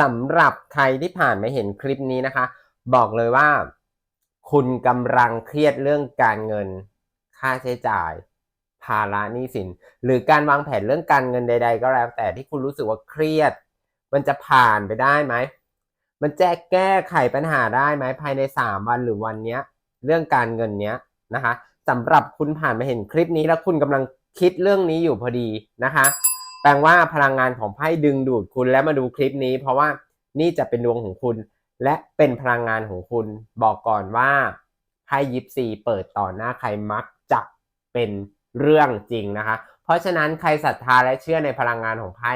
สำหรับใครที่ผ่านมาเห็นคลิปนี้นะคะ บอกเลยว่า คุณกำลังเครียดเรื่องการเงิน ค่าใช้จ่าย ภาระหนี้สิน หรือการวางแผนเรื่องการเงินใด ๆ ก็แล้ว แต่ที่คุณรู้สึกว่าเครียด มันจะผ่านไปได้ไหม มันจะแก้ไขปัญหาได้ไหมภายใน 3 วันหรือวันนี้เรื่องการเงินเนี้ยนะคะสำหรับคุณผ่านมาเห็นคลิปนี้แล้วคุณกำลังคิดเรื่องนี้อยู่พอดีนะคะ แปลว่าพลังงานของไพ่ดึงดูดคุณแล้วมาดูคลิปนี้ เพราะว่านี่จะเป็นดวงของคุณ และเป็นพลังงานของคุณ บอกก่อนว่าไพ่ยิปซีเปิดต่อหน้าใครมักจะเป็นเรื่องจริงนะคะ เพราะฉะนั้นใครศรัทธาและเชื่อในพลังงานของไพ่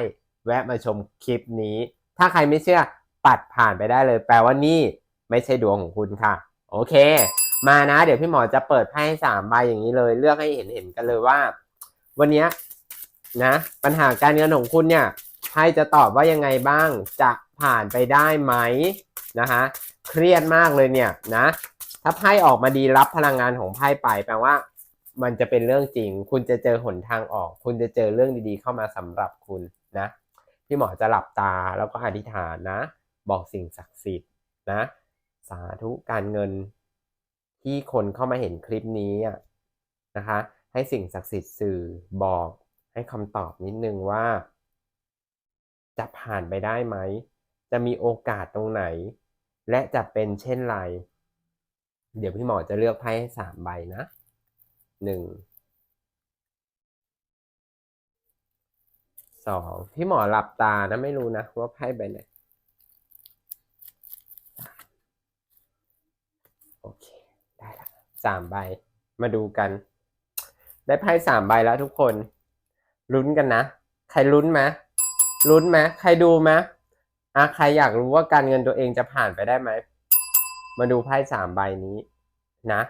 แวะมาชมคลิปนี้ ถ้าใครไม่เชื่อปัดผ่านไปได้เลย แปลว่านี่ไม่ใช่ดวงของคุณค่ะ โอเค มานะ เดี๋ยวพี่หมอจะเปิดไพ่ให้สามใบอย่างนี้เลย เลือกให้เห็นเห็นกันเลยว่า วันนี้ นะ ปัญหาการเงินของคุณเนี่ยไพ่จะตอบว่ายังไงบ้างจะผ่านไปได้ไหมนะคะเครียดมากเลยเนี่ยนะ ถ้าไพ่ออกมาดีรับพลังงานของไพ่ไปแปลว่า มันจะเป็นเรื่องจริง คุณจะเจอหนทางออก คุณจะเจอเรื่องดีๆ เข้ามาสำหรับคุณนะพี่หมอจะหลับตาแล้วก็อธิษฐานนะ บอกสิ่งศักดิ์สิทธิ์นะ สาธุการเงินที่คนเข้ามาเห็นคลิปนี้นะคะ ให้สิ่งศักดิ์สิทธิ์สื่อบอก ให้คำตอบนิดนึงว่า จะผ่านไปได้ไหม จะมีโอกาสตรงไหน และจะเป็นเช่นไร เดี๋ยวพี่หมอจะเลือกไพ่ให้สามใบนะหนึ่งสองพี่หมอหลับตานะไม่รู้นะว่าไพ่ใบไหนโอเค ได้ละสามใบมาดูกัน ได้ไพ่สามใบแล้วทุกคน ลุ้นกันนะ ใครลุ้นไหมลุ้นไหมใครดูไหมอะใครอยากรู้ว่าการเงินตัวเองจะผ่านไปได้ไหม มาดูไพ่สามใบนี้นะ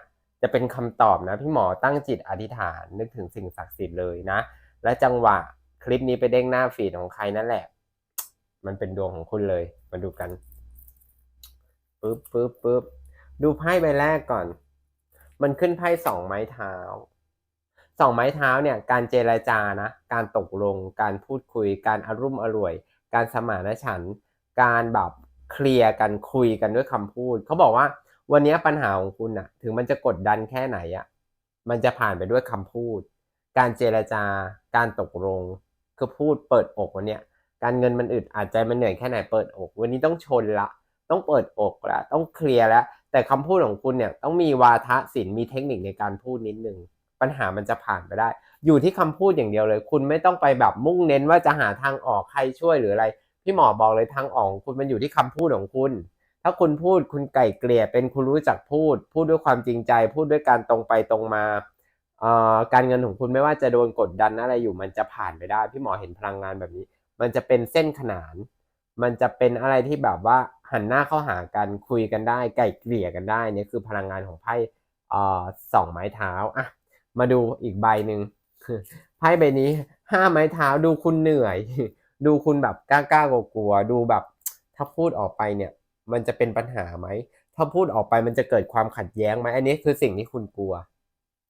จะเป็นคำตอบนะ พี่หมอตั้งจิตอธิษฐานนึกถึงสิ่งศักดิ์สิทธิ์เลยนะ และจังหวะคลิปนี้ไปเด้งหน้าฟีดของใครนั่นแหละ มันเป็นดวงของคุณเลย มาดูกันปึ๊บปึ๊บปึ๊บดูไพ่ใบแรกก่อน มันขึ้นไพ่สองไม้เท้า สองไม้เท้าเนี่ยการเจรจานะการตกลง การพูดคุย การอารุ่มอร่วย การสมานฉันท์การแบบเคลียร์กันคุยกันด้วยคำพูด เขาบอกว่าวันนี้ปัญหาของคุณอะถึงมันจะกดดันแค่ไหนอะมันจะผ่านไปด้วยคำพูด การเจรจา การตกลง คือพูดเปิดอกวันเนี้ยการเงินมันอึดอาจใจมันเหนื่อยแค่ไหนเปิดอก วันนี้ต้องชนละ ต้องเปิดอกละ ต้องเคลียร์แล้ว แต่คำพูดของคุณเนี่ยต้องมีวาทศิลป์มีเทคนิคในการพูดนิดนึง ปัญหามันจะผ่านไปได้ อยู่ที่คำพูดอย่างเดียวเลย คุณไม่ต้องไปแบบมุ่งเน้นว่าจะหาทางออกใครช่วยหรืออะไร พี่หมอบอกเลยทางออกคุณมันอยู่ที่คำพูดของคุณ ถ้าคุณพูดคุณไก่เกลี่ยเป็นคุณรู้จักพูด พูดด้วยความจริงใจ พูดด้วยการตรงไปตรงมาเอ่อการเงินของคุณไม่ว่าจะโดนกดดันอะไรอยู่มันจะผ่านไปได้ พี่หมอเห็นพลังงานแบบนี้ มันจะเป็นเส้นขนาน มันจะเป็นอะไรที่แบบว่าหันหน้าเข้าหากันคุยกันได้ ไก่เกลี่ยกันได้นี่คือพลังงานของไพ่เอ่อสองไม้เท้าอะ มาดูอีกใบหนึ่งไพ่ใบนี้ห้าไม้เท้าดูคุณเหนื่อย ดูคุณแบบกล้ากล้ากลัวๆดูแบบ ถ้าพูดออกไปเนี่ย มันจะเป็นปัญหาไหมถ้าพูดออกไปมันจะเกิดความขัดแย้งไหมอันนี้คือสิ่งที่คุณกลัว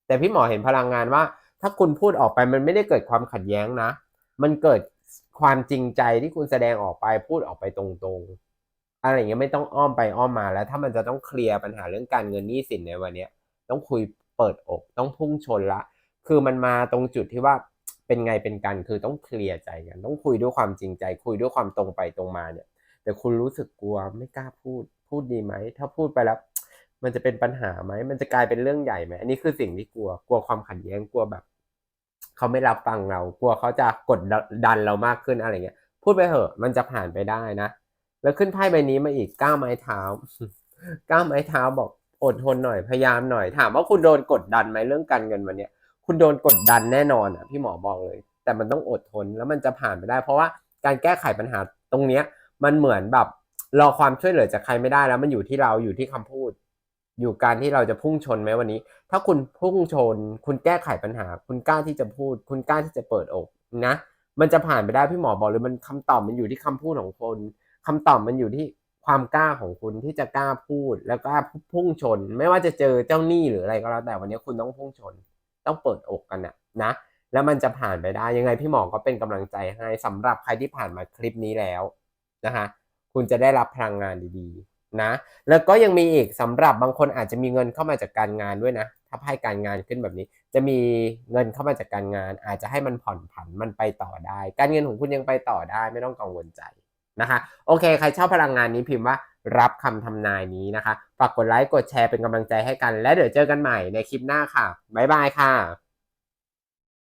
แต่พี่หมอเห็นพลังงานว่า ถ้าคุณพูดออกไปมันไม่ได้เกิดความขัดแย้งนะ มันเกิดความจริงใจที่คุณแสดงออกไปพูดออกไปตรงๆ อะไรอย่างเงี้ยไม่ต้องอ้อมไปอ้อมมาแล้ว ถ้ามันจะต้องเคลียร์ปัญหาเรื่องการเงินหนี้สินในวันเนี้ยต้องคุย เปิดอกต้องพุ่งชนละ คือมันมาตรงจุดที่ว่าเป็นไงเป็นกันคือต้องเคลียร์ใจกัน ต้องคุยด้วยความจริงใจ คุยด้วยความตรงไปตรงมาเนี่ย แต่คุณรู้สึกกลัวไม่กล้าพูด พูดดีไหม ถ้าพูดไปแล้ว มันจะเป็นปัญหาไหม มันจะกลายเป็นเรื่องใหญ่ไหมอันนี้คือสิ่งที่กลัว กลัวความขัดแย้งกลัวแบบ เขาไม่รับฟังเรา กลัวเขาจะกดดันเรามากขึ้นอะไรเงี้ย พูดไปเถอะ มันจะผ่านไปได้นะ แล้วขึ้นไพ่ใบนี้มาอีกก้าไม้เท้าก้าไม้เท้าบอก อดทนหน่อยพยายามหน่อย ถามว่าคุณโดนกดดันไหมเรื่องการเงินวันเนี้ย คุณโดนกดดันแน่นอนอะพี่หมอบอกเลย แต่มันต้องอดทนแล้วมันจะผ่านไปได้ เพราะว่าการแก้ไขปัญหาตรงเนี้ย มันเหมือนแบบรอความช่วยเหลือจากใครไม่ได้แล้ว มันอยู่ที่เราอยู่ที่คำพูด อยู่การที่เราจะพุ่งชนไหมวันนี้ ถ้าคุณพุ่งชน คุณแก้ไขปัญหา คุณกล้าที่จะพูด คุณกล้าที่จะเปิดอกนะ มันจะผ่านไปได้พี่หมอบอกเลยมันคำตอบมันอยู่ที่คำพูดของคนคำตอบมันอยู่ที่ ความกล้าของคุณที่จะกล้าพูดแล้วก็พุ่งชน ไม่ว่าจะเจอเจ้าหนี้หรืออะไรก็แล้วแต่วันนี้คุณต้องพุ่งชน ต้องเปิดอกกันนะนะ แล้วมันจะผ่านไปได้ยังไงพี่หมอก็เป็นกำลังใจให้สำหรับใครที่ผ่านมาคลิปนี้แล้วนะคะคุณจะได้รับพลังงานดีๆนะ แล้วก็ยังมีอีกสำหรับบางคนอาจจะมีเงินเข้ามาจากการงานด้วยนะถ้าไพ่การงานขึ้นแบบนี้ จะมีเงินเข้ามาจากการงาน อาจจะให้มันผ่อนผันมันไปต่อได้ การเงินของคุณยังไปต่อได้ไม่ต้องกังวลใจ นะคะ โอเค ใครชอบพลังงานนี้พิมพ์ว่ารับคำทำนายนี้นะคะ ฝากกดไลค์ กดแชร์เป็นกำลังใจให้กัน และเดี๋ยวเจอกันใหม่ในคลิปหน้าค่ะ บ๊ายบายค่ะ